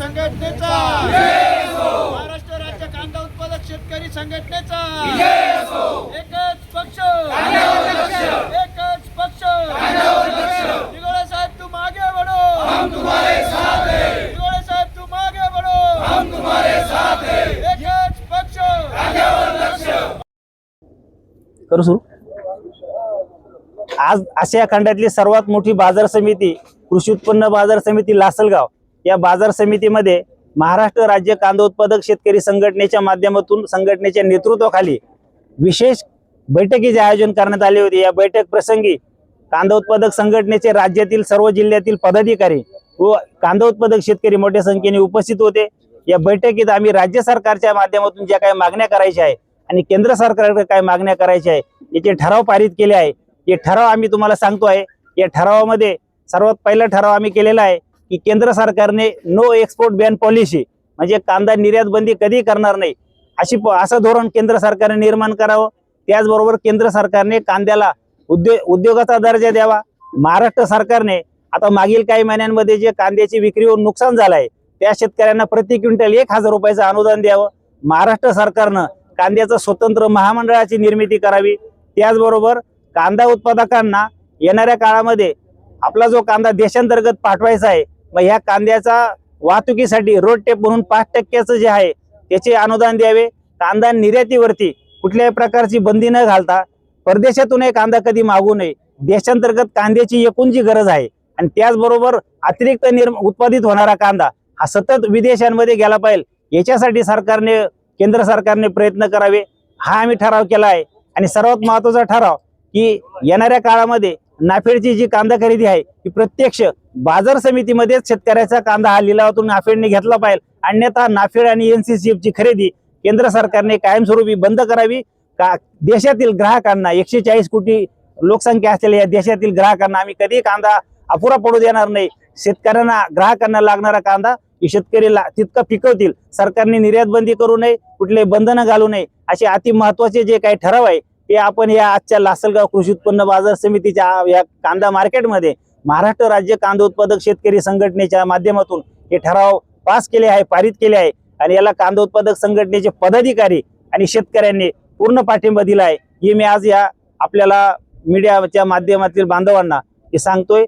संघटनेचा. महाराष्ट्र राज्य कांदा उत्पादक शेतकरी संघटनेचा. एकच पक्ष. एकच पक्ष. दिगोळे साहेब तू मागे बढो दिगोळे साहेब तू मागे बढो एकच पक्ष. करू सुरू. आज आशिया खंडातली सर्वात मोठी बाजार समिती कृषी उत्पन्न बाजार समिती लासलगाव. या बाजार समितीमध्ये महाराष्ट्र राज्य कांदा उत्पादक शेतकरी संघटनेच्या माध्यमातून संघटनेच्या नेतृत्वाखाली विशेष बैठकीचे आयोजन करण्यात आले होते. या बैठक प्रसंगी कांदा उत्पादक संघटनेचे राज्यातील सर्व जिल्ह्यातील पदाधिकारी व कांदा उत्पादक शेतकरी मोठ्या संख्येने उपस्थित होते. या बैठकीत आम्ही राज्य सरकारच्या माध्यमातून ज्या काही मागण्या करायच्या आहे आणि केंद्र सरकारकडे काय मागण्या करायच्या आहे याचे ठराव पारित केले आहे. हे ठराव आम्ही तुम्हाला सांगतो आहे. या ठरावामध्ये सर्वात पहिला ठराव आम्ही केलेला आहे की केंद्र सरकारने नो एक्सपोर्ट बॅन पॉलिसी म्हणजे कांदा निर्यात बंदी कधी करणार नाही. अशी प- असं धोरण केंद्र सरकारने निर्माण करावं. त्याचबरोबर केंद्र सरकारने कांद्याला उद्योग उद्योगाचा दर्जा द्यावा. महाराष्ट्र सरकारने आता मागील काही महिन्यांमध्ये जे कांद्याची विक्री होऊन नुकसान झालं आहे त्या शेतकऱ्यांना प्रति क्विंटल एक हजार रुपयाचं अनुदान द्यावं. महाराष्ट्र सरकारनं कांद्याचं स्वतंत्र महामंडळाची निर्मिती करावी. त्याचबरोबर कांदा उत्पादकांना येणाऱ्या काळामध्ये आपला जो कांदा देशांतर्गत पाठवायचा आहे मग ह्या कांद्याचा वाहतुकीसाठी रोड टेप म्हणून पाच टक्क्याचं जे आहे त्याचे अनुदान द्यावे. कांदा निर्यातीवरती कुठल्याही प्रकारची बंदी न घालता परदेशातूनही कांदा कधी मागू नये. देशांतर्गत कांद्याची एकूण जी गरज आहे आणि त्याचबरोबर अतिरिक्त निर्म उत्पादित होणारा कांदा हा सतत विदेशांमध्ये गेला पाहिजे. याच्यासाठी सरकारने केंद्र सरकारने प्रयत्न करावे. हा आम्ही ठराव केला आहे. आणि सर्वात महत्त्वाचा ठराव की येणाऱ्या काळामध्ये नाफेडची जी कांदा खरेदी आहे ती प्रत्यक्ष बाजार समितीमध्येच शेतकऱ्याचा कांदा हा लिलावातून नाफेडने घेतला पाहिजे. अन्यथा नाफेड आणि एनसीसीएफची खरेदी केंद्र सरकारने कायमस्वरूपी बंद करावी. का देशातील ग्राहकांना एकशे चाळीस कोटी लोकसंख्या असलेल्या या देशातील ग्राहकांना आम्ही कधी कांदा अपुरा पडू देणार नाही. शेतकऱ्यांना ग्राहकांना लागणारा कांदा हे शेतकरी ला- तितकं पिकवतील. सरकारने निर्यात बंदी करू नये कुठले बंधनं घालू नये. असे अति महत्त्वाचे जे काही ठराव आहे हे आपण या आजच्या लासलगाव कृषी उत्पन्न बाजार समितीच्या या कांदा मार्केटमध्ये महाराष्ट्र राज्य कांदा उत्पादक शेतकरी संघटनेच्या माध्यमातून हे ठराव पास केले आहे पारित केले आहे. आणि याला कांदा उत्पादक संघटनेचे पदाधिकारी आणि शेतकऱ्यांनी पूर्ण पाठिंबा दिला आहे. हे मी आज या आपल्याला मीडियाच्या माध्यमातील बांधवांना हे सांगतोय.